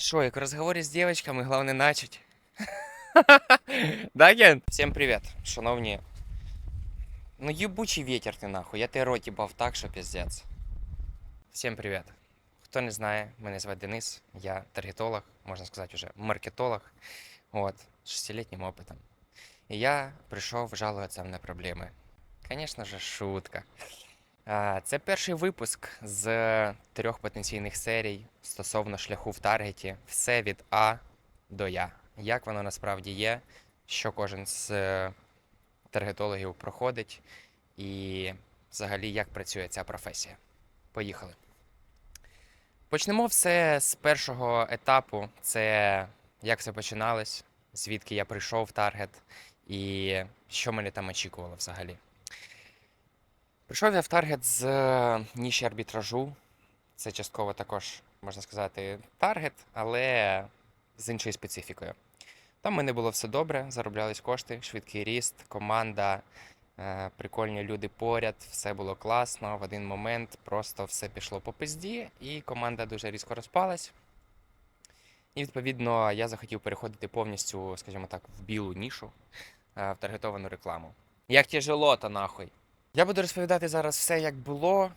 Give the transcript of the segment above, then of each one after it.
Шо, як в разговорі з дівчатками, головне начать. да, Ген? Всім привіт, шановні. Ну єбучий ветер ти нахуй, я тебе рот їбав так, що піздець. Всім привіт. Хто не знає, мене звати Денис, я таргетолог, можна сказати вже маркетолог. От, з шестилетнім опитом. І я прийшов жалуватися на проблеми. Звісно ж, шутка. Це перший випуск з трьох потенційних серій стосовно шляху в таргеті. Все від А до Я. Як воно насправді є, що кожен з е, таргетологів проходить, і взагалі як працює ця професія. Поїхали. Почнемо все з першого етапу. Це як все починалось, звідки я прийшов в таргет і що мене там очікувало взагалі. Прийшов я в таргет з е, ніші арбітражу. Це частково також, можна сказати, таргет, але з іншою специфікою. Там в мене було все добре, зароблялись кошти, швидкий ріст, команда, е, прикольні люди поряд, все було класно. В один момент просто все пішло по пизді, і команда дуже різко розпалась. І відповідно я захотів переходити повністю, скажімо так, в білу нішу, е, в таргетовану рекламу. Як тяжело то нахуй. Я буду розповідати зараз все, як було,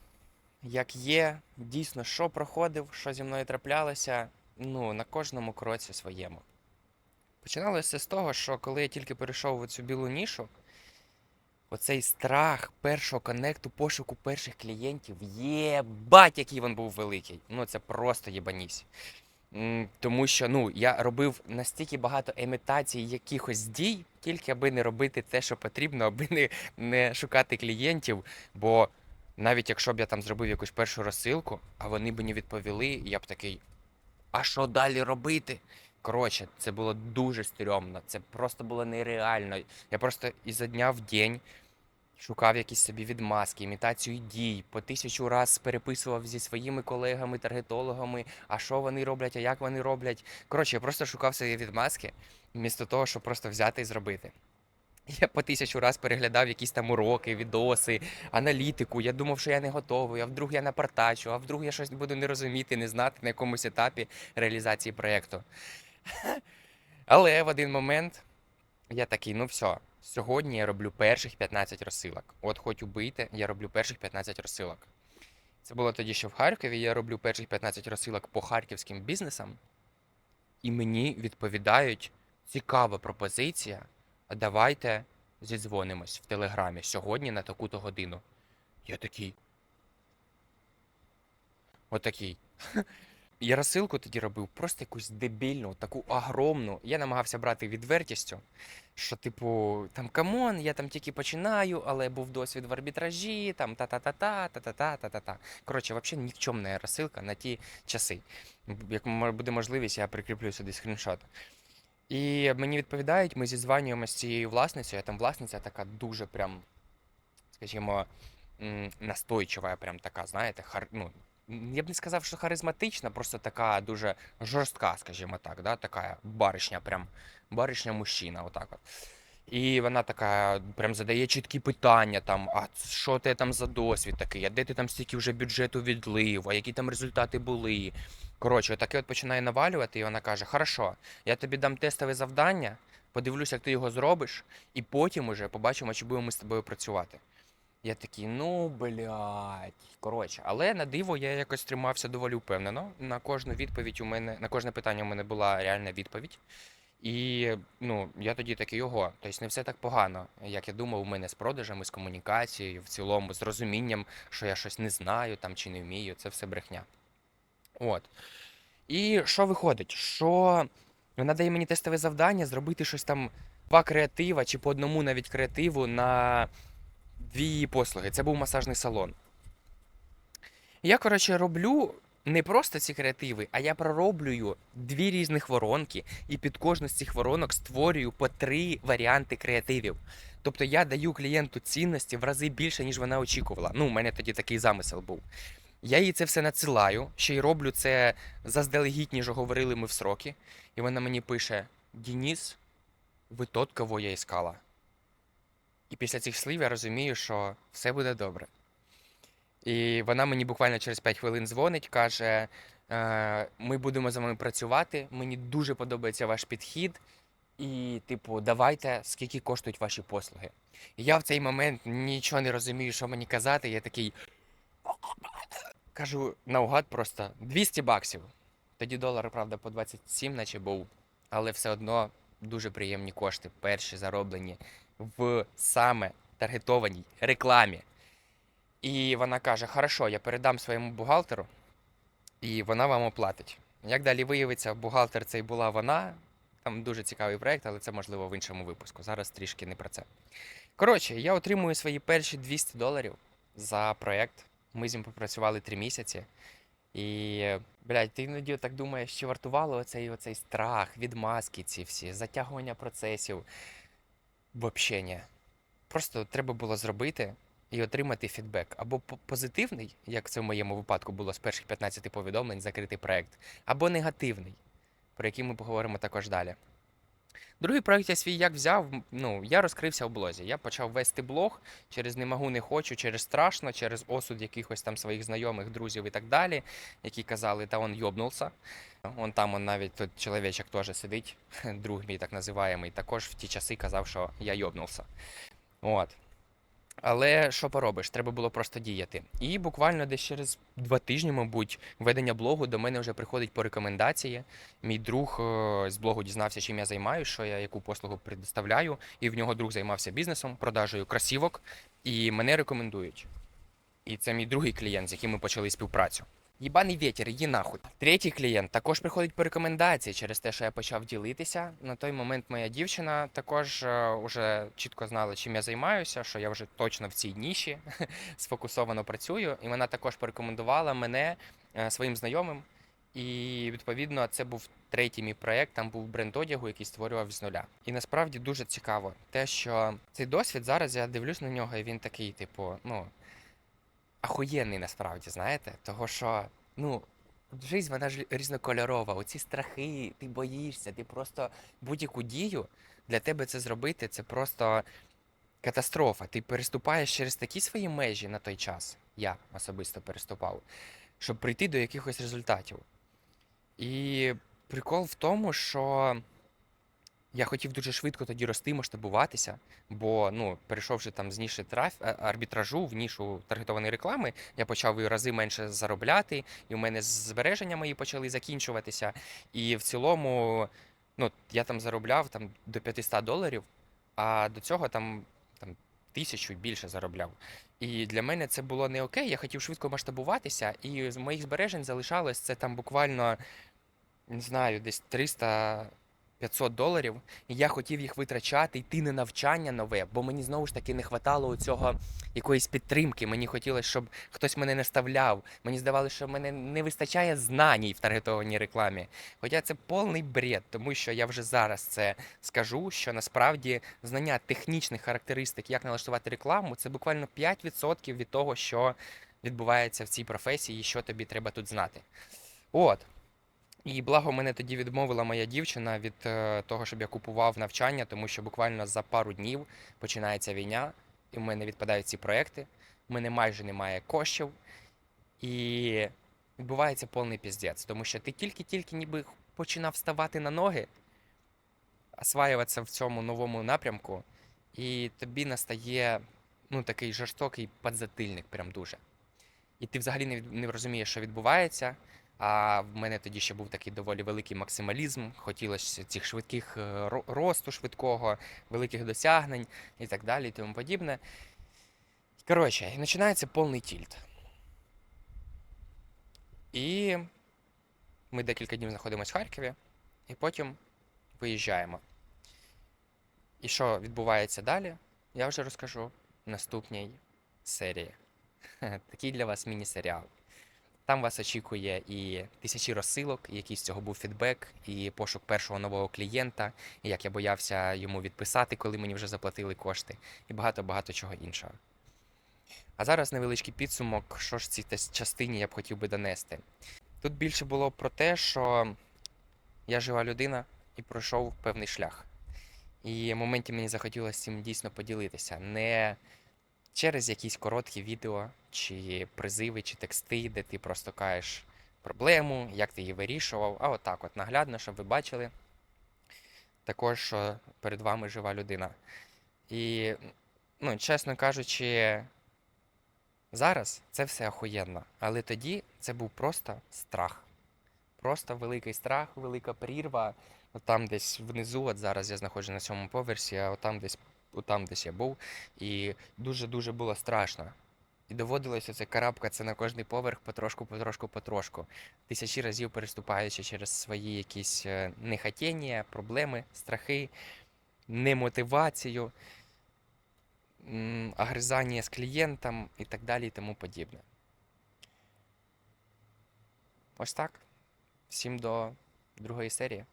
як є, дійсно, що проходив, що зі мною траплялося, ну, на кожному кроці своєму. Починалося з того, що коли я тільки перейшов в цю білу нішу, оцей страх першого коннекту, пошуку перших клієнтів, єбать, який він був великий. Ну, це просто єбанісь. Тому що ну, я робив настільки багато імітацій якихось дій, тільки аби не робити те, що потрібно, аби не, не шукати клієнтів. Бо навіть якщо б я там зробив якусь першу розсилку, а вони б не відповіли, я б такий. А що далі робити? Коротше, це було дуже стрьомно, це просто було нереально. Я просто ізо дня в день шукав якісь собі відмазки, імітацію дій, по тисячу раз переписував зі своїми колегами, таргетологами, а що вони роблять, а як вони роблять. Коротше, я просто шукав собі відмазки, вмісто того, щоб просто взяти і зробити. Я по тисячу раз переглядав якісь там уроки, відоси, аналітику. Я думав, що я не готовий, а вдруг я напартачу, а вдруг я щось буду не розуміти, не знати на якомусь етапі реалізації проєкту. Але в один момент я такий, ну все, сьогодні я роблю перших 15 розсилок. От хоч убийте, я роблю перших 15 розсилок. Це було тоді, що в Харкові я роблю перших 15 розсилок по харківським бізнесам, і мені відповідають цікава пропозиція. Давайте зідзвонимось в Телеграмі сьогодні на таку-то годину. Я такий. Отакий. Я розсилку тоді робив просто якусь дебільну, таку огромну. Я намагався брати відвертістю, що, типу, там камон, я там тільки починаю, але був досвід в арбітражі, там та-та-та-та, та-та-та, та-та-та. Коротше, взагалі нікчомна розсилка на ті часи. Як буде можливість, я прикріплю сюди скріншот. І мені відповідають, ми зізванюємо з цією власницею, а там власниця така дуже прям, скажімо, настойчива, прям така, знаєте, хар... ну, я б не сказав, що харизматична, просто така дуже жорстка, скажімо так, да? така баришня, прям баришня мужчина, отак от. І вона така прям задає чіткі питання, там, а що ти там за досвід такий, а де ти там стільки вже бюджету відлив, а які там результати були. Коротше, таке от починає навалювати, і вона каже: Хорошо, я тобі дам тестове завдання, подивлюсь, як ти його зробиш, і потім уже побачимо, чи будемо ми з тобою працювати. Я такий, ну блядь. Коротше, але на диво я якось тримався доволі впевнено. На кожну відповідь у мене, на кожне питання у мене була реальна відповідь. І ну, я тоді такий ого, тобто не все так погано, як я думав, у мене з продажами, з комунікацією, в цілому, з розумінням, що я щось не знаю там чи не вмію, це все брехня. От. І що виходить? Що вона дає мені тестове завдання зробити щось там два креатива чи по одному навіть креативу на дві її послуги. Це був масажний салон. Я, коротше, роблю не просто ці креативи, а я пророблюю дві різних воронки, і під кожну з цих воронок створюю по три варіанти креативів. Тобто я даю клієнту цінності в рази більше, ніж вона очікувала. Ну, у мене тоді такий замисел був. Я їй це все надсилаю, ще й роблю це заздалегідь, ніж говорили ми в сроки. І вона мені пише: Дініс, ви тот, кого я іскала. І після цих слів я розумію, що все буде добре. І вона мені буквально через 5 хвилин дзвонить, каже: Е, Ми будемо з вами працювати. Мені дуже подобається ваш підхід. І, типу, давайте, скільки коштують ваші послуги. І я в цей момент нічого не розумію, що мені казати. Я такий. Кажу наугад просто 200 баксів. Тоді долар, правда, по 27, наче був, але все одно дуже приємні кошти, перші зароблені в саме таргетованій рекламі. І вона каже: Хорошо, я передам своєму бухгалтеру, і вона вам оплатить. Як далі виявиться, бухгалтер це і була вона. Там дуже цікавий проєкт, але це можливо в іншому випуску. Зараз трішки не про це. Коротше, я отримую свої перші 200 доларів за проєкт. Ми з ним попрацювали три місяці. І, блядь, ти іноді так думаєш, чи вартувало оцей, оцей страх, відмазки ці всі, затягування процесів. Взагалі ні. Просто треба було зробити і отримати фідбек. Або по- позитивний, як це в моєму випадку було з перших 15 повідомлень, закритий проект, або негативний, про який ми поговоримо також далі. Другий проект я свій як взяв, ну, я розкрився в блозі. Я почав вести блог через не могу, не хочу, через страшно, через осуд якихось там своїх знайомих, друзів і так далі, які казали, та он йобнувся. Он там он навіть тут чоловічок теж сидить, друг мій так називаємий, також в ті часи казав, що я йобнувся. От. Але що поробиш, треба було просто діяти. І буквально десь через два тижні, мабуть, ведення блогу до мене вже приходить по рекомендації. Мій друг е, з блогу дізнався, чим я займаюся, що я яку послугу предоставляю, і в нього друг займався бізнесом, продажею кросівок, і мене рекомендують. І це мій другий клієнт, з яким ми почали співпрацю. Єбаний вітер, її нахуй. Третій клієнт також приходить по рекомендації через те, що я почав ділитися. На той момент моя дівчина також е, уже чітко знала, чим я займаюся, що я вже точно в цій ніші сфокусовано працюю. І вона також порекомендувала мене е, своїм знайомим. І відповідно це був третій мій проект. Там був бренд одягу, який створював з нуля. І насправді дуже цікаво, те, що цей досвід зараз я дивлюсь на нього, і він такий, типу, ну ахуєнний насправді, знаєте? Того що, ну, жизнь вона ж різнокольорова. Оці страхи, ти боїшся, ти просто будь-яку дію для тебе це зробити, це просто катастрофа. Ти переступаєш через такі свої межі на той час. Я особисто переступав, щоб прийти до якихось результатів. І прикол в тому, що я хотів дуже швидко тоді рости, масштабуватися, бо ну, перейшовши там з ніші траф... арбітражу в нішу таргетованої реклами, я почав і рази менше заробляти, і у мене збереження мої почали закінчуватися. І в цілому, ну, я там заробляв там, до 500 доларів, а до цього там, там тисячу більше заробляв. І для мене це було не окей. Я хотів швидко масштабуватися, і з моїх збережень залишалось це там буквально, не знаю, десь 300 500 доларів, і я хотів їх витрачати, йти на навчання нове, бо мені знову ж таки не хватало цього якоїсь підтримки. Мені хотілося, щоб хтось мене наставляв. Мені здавалося, що мене не вистачає знань в таргетованій рекламі. Хоча це повний бред, тому що я вже зараз це скажу, що насправді знання технічних характеристик, як налаштувати рекламу, це буквально 5% від того, що відбувається в цій професії, і що тобі треба тут знати. От. І благо мене тоді відмовила моя дівчина від е, того, щоб я купував навчання, тому що буквально за пару днів починається війна, і в мене відпадають ці проекти. У мене майже немає коштів, і відбувається повний піздець, тому що ти тільки-тільки ніби починав ставати на ноги, осваюватися в цьому новому напрямку, і тобі настає ну, такий жорстокий подзатильник, прям дуже. І ти взагалі не, не розумієш, що відбувається. А в мене тоді ще був такий доволі великий максималізм. Хотілося цих швидких е, росту швидкого, великих досягнень і так далі, і тому подібне. Коротше, починається повний тільт. І ми декілька днів знаходимося в Харкові, і потім виїжджаємо. І що відбувається далі, я вже розкажу в наступній серії. Такий для вас міні-серіал. Там вас очікує і тисячі розсилок, який з цього був фідбек, і пошук першого нового клієнта, і як я боявся йому відписати, коли мені вже заплатили кошти, і багато-багато чого іншого. А зараз невеличкий підсумок, що ж цій частині я б хотів би донести. Тут більше було про те, що я жива людина і пройшов певний шлях. І в моменті мені захотілося цим дійсно поділитися. Не через якісь короткі відео, чи призиви, чи тексти, де ти просто кажеш, проблему, як ти її вирішував, а отак от наглядно, щоб ви бачили також, що перед вами жива людина. І, ну, чесно кажучи, зараз це все охуєнно, але тоді це був просто страх. Просто великий страх, велика прірва. От там десь внизу, от зараз я знаходжусь на сьомому поверсі, а от там десь, от там десь я був, і дуже-дуже було страшно. І доводилося це карабкатися на кожний поверх потрошку, потрошку, потрошку. Тисячі разів переступаючи через свої якісь е, нехотіння, проблеми, страхи, немотивацію, м, огризання з клієнтом і так далі і тому подібне. Ось так. Всім до другої серії.